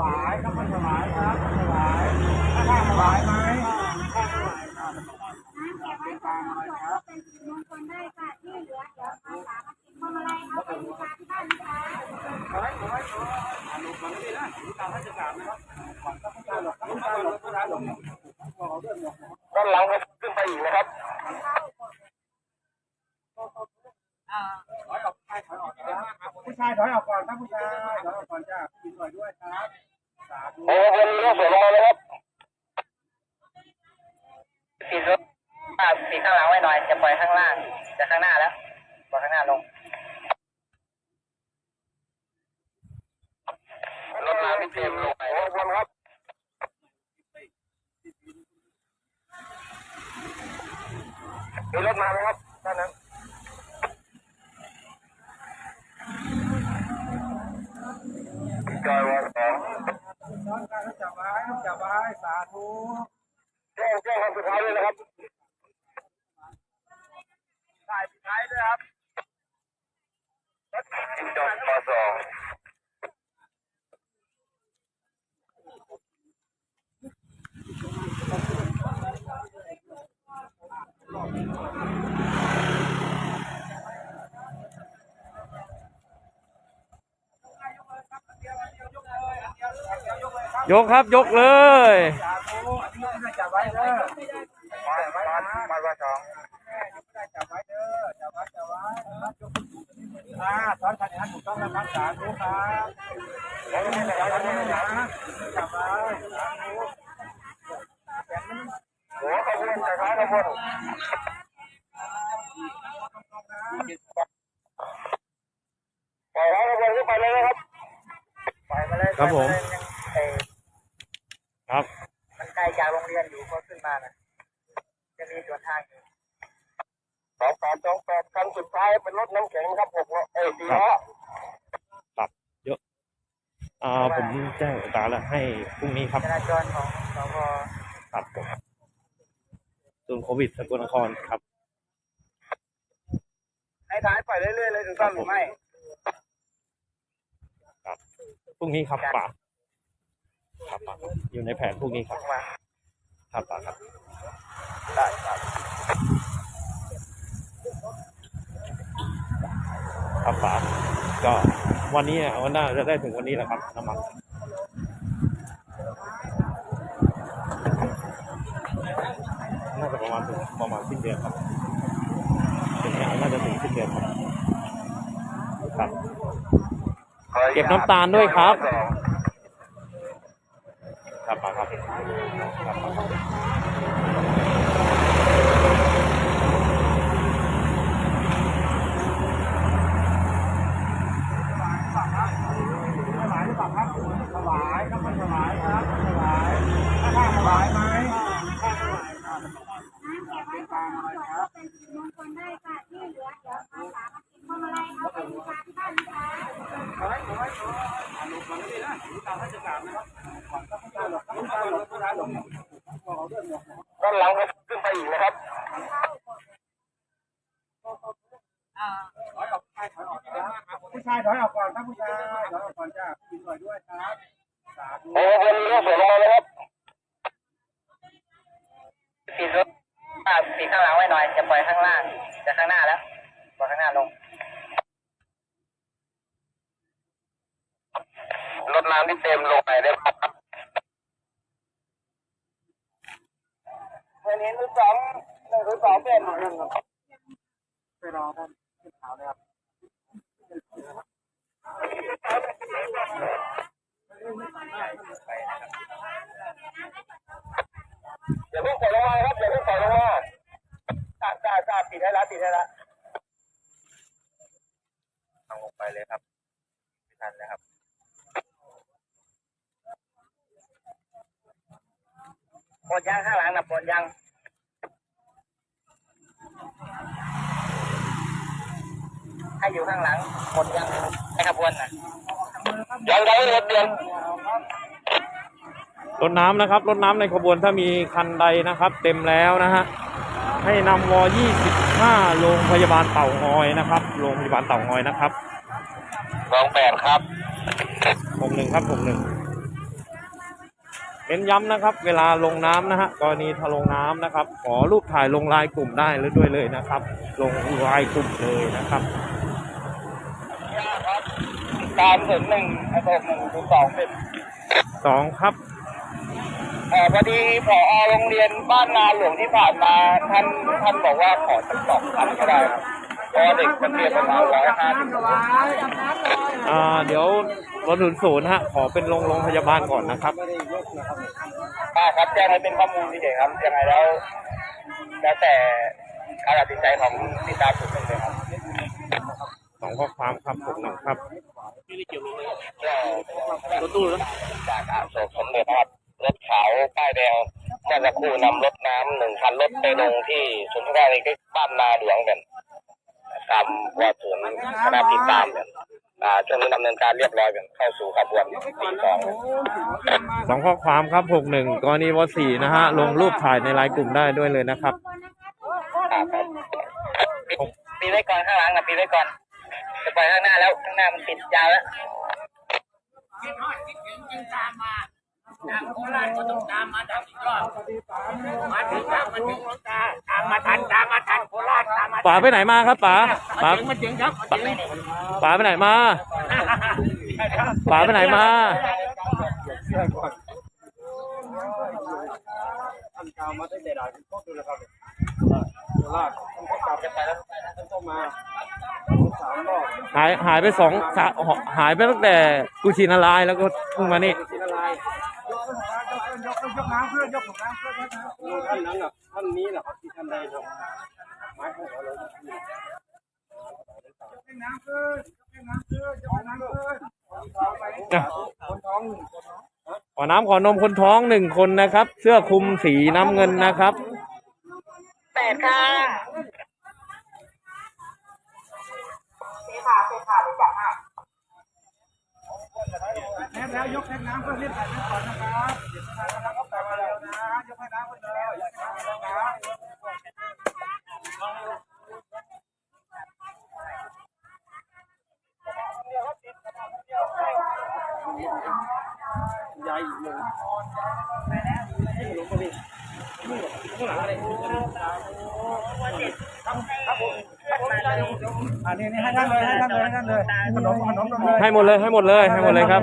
วายน้ำมันถวายครับถวายถ้าข้างถวายไหมข้างถวายครับน้ำเก็บไว้สองขวดก็เป็นสิริมงคลได้ค่ะที่เหลือเดี๋ยวมาสามากินพวงมาลัยเอาไปบูชาที่บ้านนะคะถวายถวายถวายอนุมันนี่นะตามราชการนะครับก่อนต้องการหลบต้องการหลบต้องการหลบบอกเรื่องหลบด้านหลังครับขึ้นไปอีกนะครับถอยออกชายถอยออกนะผู้ชายถอยออกก่อนครับผู้ชายถอยออกก่อนจ้า โอยด้วยครับ สาธุโอ้โหมีเรื่องสวนลงมาเลยครับปิดรถอ่าปิดข้างหลังไว้หน่อยจะปล่อยข้างล่างจะข้างหน้าแล้วปล่อยข้างหน้าลงรถน้ำที่เต็มลงไปโอ้วนครับมีรถมาไหมครับด้านนั้น จอยวอสองน้องการจับไว้จับไว้สาธุแจ้งแจ้งคำสุดท้ายด้วยนะครับถ่ายปิดท้ายด้วยครับจบปสอง ยกครับยกเลยไม่ได้จับไว้เด้อะมาว่าสองแม่ยังไว้ช่องนะครับสาธุครับแล้วไม่ได้จับไว้จับไว้หัวขบวนจากท้ายขบวนปล่อยท้ายขบวนขึ้นไปเลยครับ ปล่อยมาเลย ครับผมปล่อยาเลยยังเอ่อครับ มันไกลจากโรงเรียนอยู่ก็ขึ้นมานะจะมีสวนทางอยู่สองแปดสองแปดคันสุดท้ายเป็นรถน้ำแข็งครับหกล้อเอ้ยสี่ล้อตัดเยอะอ่าผมแจ้งตาแล้วให้พรุ่งนี้ครับจราจรของสพครับผมศูนย์โควิดสกลนครครับ ให้ท้ายปล่อยเรื่อยๆเลยถูกต้องหรือไม่ พรุ่งนี้ครับป่าครับป่าอยู่ในแผนพรุ่งนี้ครับมาครับป่าครับได้ครับครับป่าก็วันนี้อะวันหน้าจะได้ถึงวันนี้แหละครับน้ำมันน่าจะประมาณถึงประมาณสิ้นเดือนครับถึงเนี่ยน่าจะถึงสิ้นเดือนครับครับ เก็บน้ำตาลด้วยครับ ครับป่าครับครับป่า ถวายหรือเปล่าครับถวายน้ำมันถวายครับถวายถ้าข้างถวายไหมข้างถวายครับ น้ำเก็บไว้สองขวดก็เป็นสิริมงคลได้ค่ะ ที่เหลือเดี๋ยวมาสามากินพวงมาลัยเอาไปบูชาที่บ้านนะคะ ถวายถวายถวายอนุมันนี่นะตามราชการนะครับก่อนต้องการหลบต้องการหลบต้องการหลบบอกเรื่องหลบ ด้านหลังครับขึ้นไปอีกนะครับ ถอยออกชายถอยออกนะผู้ชายถอยออกก่อนครับผู้ชายถอยออกก่อนจ้า ผู้หญิงถอยด้วยครับสาธุโอ้โหมีเรื่องสวนลงมาเลยครับปิดรถอ่าปิดข้างหลังไว้หน่อยจะปล่อยข้างล่างจะข้างหน้าแล้วปล่อยข้างหน้าลงรถน้ำที่เต็มลงไปได้ครับวันนี้รุ่นสองหนึ่งรุ่นสองเป็นหนึ่งครับไปรอท่านขึ้นขาเลยครับ อย่าเพิ่งปล่อยลงมาครับอย่าเพิ่งปล่อยลงมาจ้าจ้าจ้าปิดให้ล้วปิดให้ล้วเอาลงไปเลยครับไม่ทันแล้วครับหมดยังข้างหลังนะหมดยังให้อยู่ข้างหลังหมดยังให้ขบวนน่ะยังไม่หมดเดือน รถน้ำนะครับรถน้ำในขบวนถ้ามีคันใดนะครับ เต็มแล้วนะฮะให้นำวอ25 โรงพยาบาลเต่างอยนะครับ โรงพยาบาลเต่างอยนะครับสองแปดครับหกหนึ่งครับหกหนึ่งเน้นย้ำนะครับ เวลาลงน้ำนะฮะกรณีถ้าลงน้ำนะครับ ขอรูปถ่ายลงลายกลุ่มได้เลยด้วยเลยนะครับ ลงลายกลุ่มเลยนะครับตามถึงหนึ่งไอ้หนึ่งถึงสองเป็นสองครับเอ่อ พอดีผอโรงเรียนบ้านนาหลวงที่ผ่านมาท่านท่านบอกว่าขอสักสองพันก็ได้ครับเพราะว่าเด็กมันเรียนประมาณร้อยห้าสิบอ่าเดี๋ยวรถศูนย์ศูนย์ฮะขอเป็นโรงโรงพยาบาลก่อนนะครับป้าครับแจ้งให้เป็นข้อมูลเฉยๆครับยังไงแล้วแล้วแต่การตัดสินใจของติดตามสุดเลยครับสองข้อความครับผมนะครับรถตู้จากอาโศกสมเด็จนะครับรถขาวป้ายแดงเมื่อสักครู่นำรถน้ำหนึ่งคันรถไปลงที่ศูนย์ราชการใกล้บ้านนาหลวงกันตามว่าศูนย์คณะติดตามกันอ่าช่วงนี้ดำเนินการเรียบร้อยกันเข้าสู่ขบวนตีสองสองข้อความครับหกหนึ่งกรณีวสี่นะฮะลงรูปถ่ายในไลน์กลุ่มได้ด้วยเลยนะครับปีไว้ก่อนข้างหลังนะปีไว้ก่อนจะปล่อยข้างหน้าแล้วข้างหน้ามันติดยาวแล้ว ป๋าไปไหนมาครับป๋าป๋าป๋าไปไหนมาป๋าไปไหนมาท่านกาวมาตั้งแต่ด่านก็คือแล้วครับโคราชท่านก็กลับไปแล้วท่านก็มาสามรอบหายหายไปสองสาหายไปตั้งแต่กุชินารายณ์แล้วก็เพิ่งมานี่ ท่านนั้นอะท่านนี้แหละครับที่ท่านได้ทำไม้ของเราเลยน้ำเพื่อยกน้ำเพื่อยกน้ำเพื่ออะคนท้องหนึ่งคนขอน้ำขอนมคนท้องหนึ่งคนนะครับ เสื้อคลุมสีน้ำเงินนะครับแปดค่ะแน้แล้วยกแทงน้ำเพื่อรีบใส่น้ำก่อนนะครับเดี๋ยวทานแล้วก็แปะมาเร็ว นะยกให้น้ำไปเลยยกน้ำแล้วนะยายอีกหนึ่งอันนี้นี่ให้ท่านเลยให้ท่านเลยให้ท่านเลยขนมขนมนมเลยให้หมดเลยให้หมดเลยให้หมดเลยครับ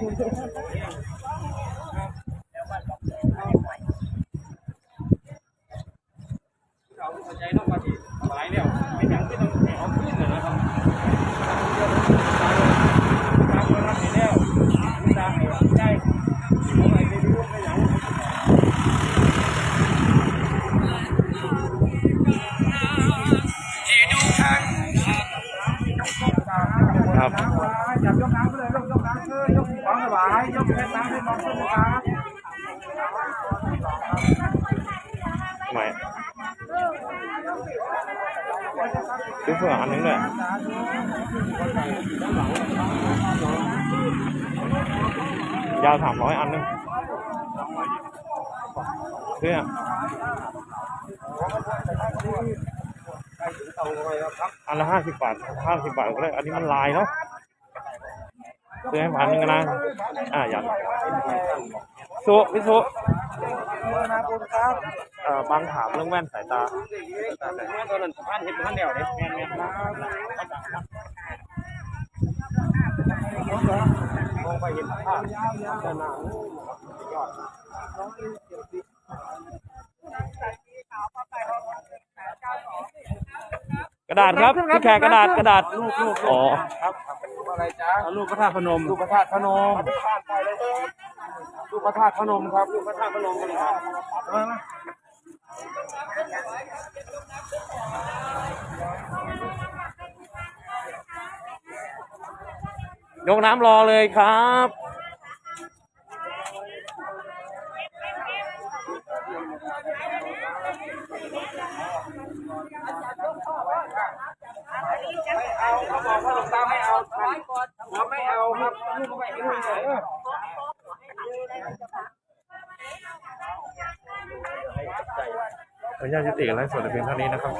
Yeah. เผื่ออันนึงด้วยยาวสามร้อยอันนึงเพื่ออันละห้าสิบบาทห้าสิบบาทก็ได้ อันนี้มันลายเนาะซื้อให้พันหนึ่งนะ อ่าอย่างสุพี่สุ นะคุณครับเอ่อบางถามเรื่องแว่นสายตาตอนนั้นสะพานเห็นท่านเดียวเนี่ยแม่แม่มองไปเห็นภาพด้านหน้ากระดาษครับพี่แขกกระดาษกระดาษลูกลูกอ๋อครับอะไรจ้าลูกพระธาตุพนมลูกพระธาตุพนม ลูกพระธาตุพนมครับลูกพระธาตุพนมครับยกน้ำรอเลยครับเอาเขาบอกว่าหลวงตาไม่เอาเราไม่เอาครับลูกไม่ให้ลูกเลย ขออ นุญาตยุติไลฟ์สดเพียงเท่านี้นะครับ